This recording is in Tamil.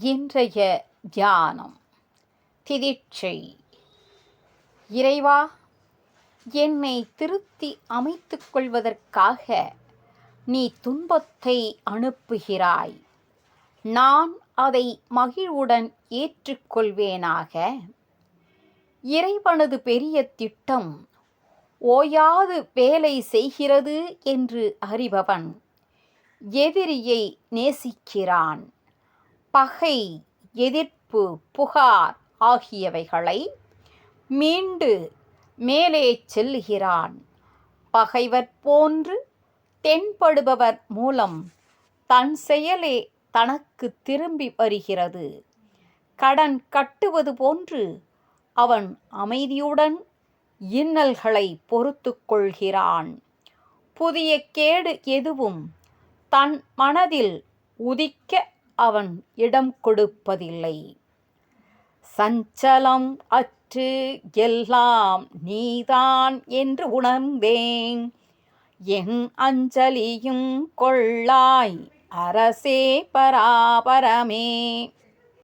இன்றைய தியானம். திதிட்சை இறைவா என்னை திருத்தி அமைத்துக் கொள்வதற்காக நீ துன்பத்தை அனுப்புகிறாய். நான் அதை மகிழ்வுடன் ஏற்றுக்கொள்வேனாக. இறைவனது பெரிய திட்டம் ஓயாது வேலை செய்கிறது என்று அறிபவன் எதிரியை நேசிக்கிறான். பகை எதிர்ப்பு புகார் ஆகியவைகளை மீண்டு மேலே செல்லுகிறான் பகைவர் போன்று தென்படுபவர் மூலம் தன் செயலே தனக்கு திரும்பி வருகிறது. கடன் கட்டுவது போன்று அவன் அமைதியுடன் இன்னல்களை பொறுத்து கொள்கிறான். புதிய கேடு எதுவும் தன் மனதில் உதிக்க அவன் இடம் கொடுப்பதில்லை. சஞ்சலம் அற்று எல்லாம் நீதான் என்று உணர்ந்தேன். என் அஞ்சலியும் கொள்ளாய் அரசே பராபரமே.